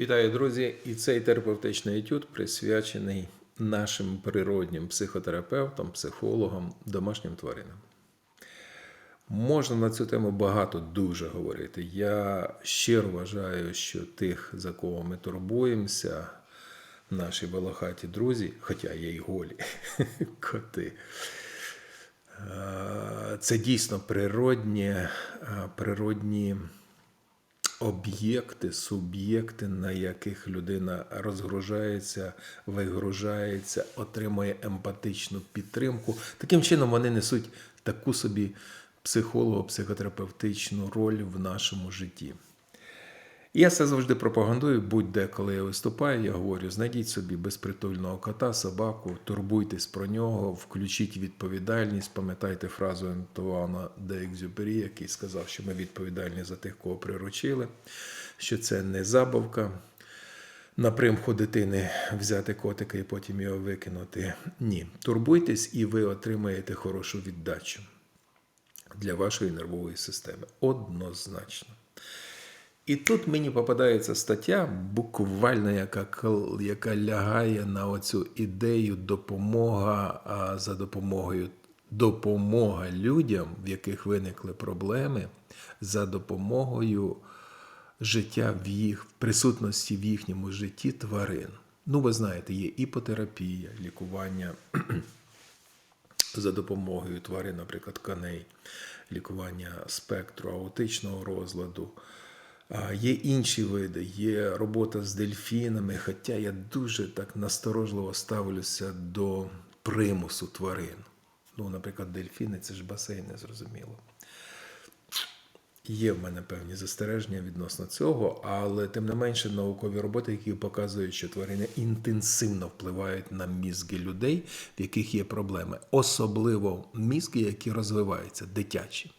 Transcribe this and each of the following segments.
Вітаю, друзі! І цей терапевтичний етюд присвячений нашим природнім психотерапевтам, психологам, домашнім тваринам. Можна на цю тему багато дуже говорити. Я щиро вважаю, що тих, за кого ми турбуємося, наші волохаті друзі, хоча є й голі коти. е, Це дійсно природні, е, природні об'єкти, суб'єкти, на яких людина розгружається, вигружається, отримує емпатичну підтримку. Таким чином вони несуть таку собі психолого-психотерапевтичну роль в нашому житті. Я це завжди пропагандую, будь-де, коли я виступаю, я говорю: знайдіть собі безпритульного кота, собаку, турбуйтесь про нього, включіть відповідальність. Пам'ятайте фразу Антуана де Екзюпері, який сказав, що ми відповідальні за тих, кого приручили, що це не забавка. На примху дитини взяти котика і потім його викинути. Ні. Турбуйтесь, і ви отримаєте хорошу віддачу для вашої нервової системи. Однозначно. І тут мені попадається стаття, буквально яка, яка лягає на оцю ідею допомога а, за допомогою допомога людям, в яких виникли проблеми, за допомогою життя в їх в присутності в їхньому житті тварин. Ну, ви знаєте, є іпотерапія, лікування за допомогою тварин, наприклад, коней, лікування спектру аутичного розладу. Є інші види, є робота з дельфінами, хоча я дуже так насторожливо ставлюся до примусу тварин. Ну, наприклад, дельфіни це ж басейни, зрозуміло. Є в мене певні застереження відносно цього, але тим не менше наукові роботи, які показують, що тварини інтенсивно впливають на мізки людей, в яких є проблеми, особливо мізки, які розвиваються, дитячі.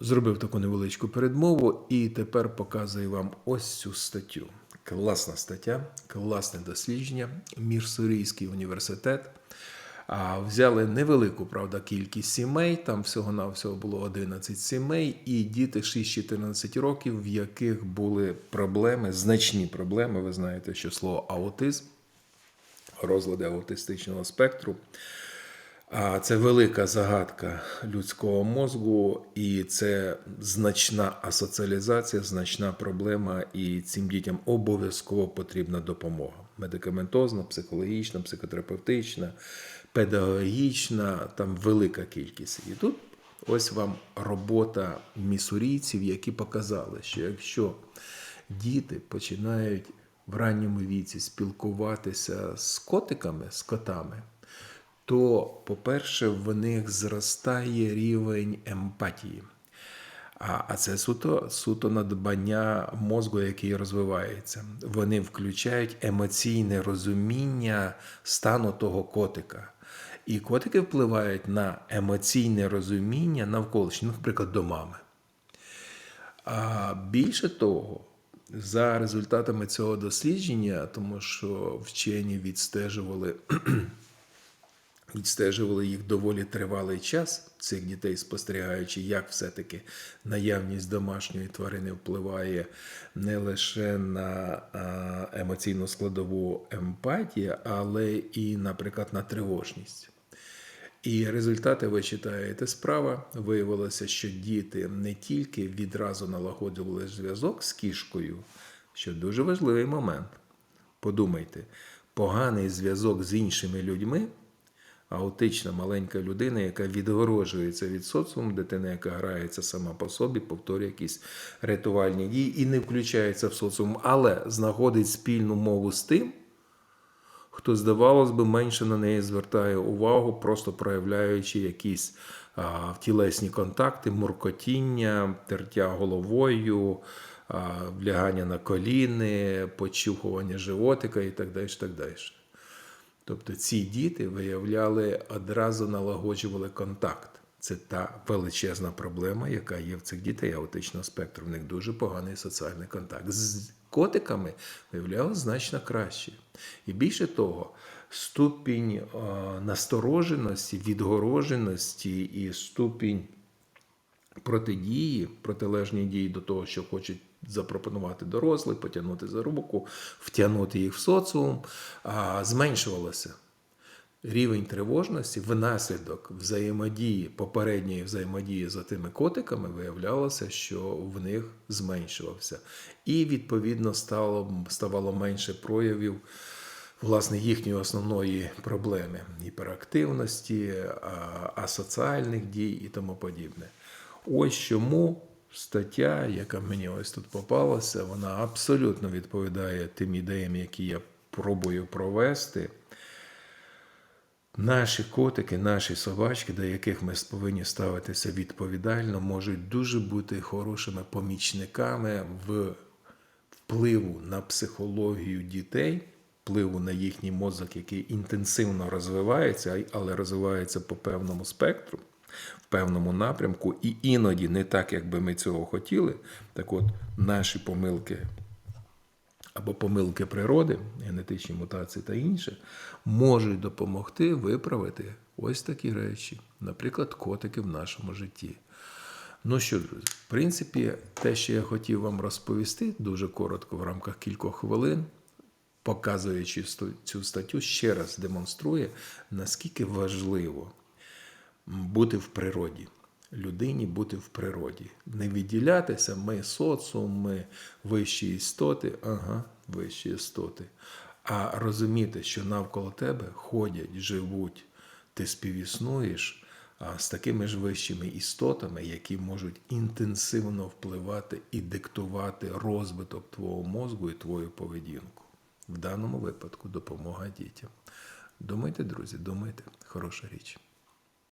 Зробив таку невеличку передмову і тепер показую вам ось цю статтю. Класна стаття, класне дослідження. Міжсурійський університет. А, Взяли невелику, правда, кількість сімей, там всього-навсього було 11 сімей, і діти 6-14 років, в яких були проблеми, значні проблеми. Ви знаєте, що слово аутизм, розлади аутистичного спектру. А це велика загадка людського мозку, і це значна асоціалізація, значна проблема, і цим дітям обов'язково потрібна допомога. Медикаментозна, психологічна, психотерапевтична, педагогічна, там велика кількість. І тут ось вам робота місурійців, які показали, що якщо діти починають в ранньому віці спілкуватися з котиками, з котами то, по-перше, в них зростає рівень емпатії. А, це суто, суто надбання мозку, який розвивається. Вони включають емоційне розуміння стану того котика. І котики впливають на емоційне розуміння навколишнього, наприклад, до мами. А більше того, за результатами цього дослідження, тому що вчені відстежували відстежували їх доволі тривалий час, цих дітей, спостерігаючи, як все-таки наявність домашньої тварини впливає не лише на емоційну складову емпатії, але і, наприклад, на тривожність. І результати ви читаєте справа. Виявилося, що діти не тільки відразу налагоджували зв'язок з кішкою, що дуже важливий момент. Подумайте, поганий зв'язок з іншими людьми аутична маленька людина, яка відгороджується від соціуму, дитина, яка грається сама по собі, повторює якісь рятувальні дії і не включається в соціум, але знаходить спільну мову з тим, хто, здавалось би, менше на неї звертає увагу, просто проявляючи якісь а, тілесні контакти, муркотіння, тертя головою. Влягання на коліни, почухування животика і так далі. так далі. Тобто ці діти виявляли одразу налагоджували контакт. Це та величезна проблема, яка є в цих дітей аутичного спектру. В них дуже поганий соціальний контакт. З котиками виявлялося значно краще. І більше того, ступінь е, настороженості, відгороженості і ступінь протидії, протилежні дії до того, що хочуть запропонувати дорослий, потягнути за руку, втягнути їх в соціум, зменшувалося рівень тривожності внаслідок взаємодії, попередньої взаємодії за тими котиками, виявлялося, що в них зменшувався. І відповідно стало, ставало менше проявів власне їхньої основної проблеми гіперактивності, асоціальних дій і тому подібне. Ось чому стаття, яка мені ось тут попалася, вона абсолютно відповідає тим ідеям, які я пробую провести. Наші котики, наші собачки, до яких ми повинні ставитися відповідально, можуть дуже бути хорошими помічниками в впливу на психологію дітей, впливу на їхній мозок, який інтенсивно розвивається, але розвивається по певному спектру, в певному напрямку, і іноді не так, як би ми цього хотіли. Так от, наші помилки або помилки природи, генетичні мутації та інше, можуть допомогти виправити ось такі речі, наприклад, котики в нашому житті. Ну що, друзі, в принципі, те, що я хотів вам розповісти, дуже коротко в рамках кількох хвилин, показуючи цю статтю, ще раз демонструє, наскільки важливо бути в природі. Людині бути в природі. Не відділятися, ми соціум, ми вищі істоти, ага, вищі істоти. А розуміти, що навколо тебе ходять, живуть, ти співіснуєш з такими ж вищими істотами, які можуть інтенсивно впливати і диктувати розвиток твого мозку і твою поведінку. В даному випадку допомога дітям. Думайте, друзі, думайте, хороша річ.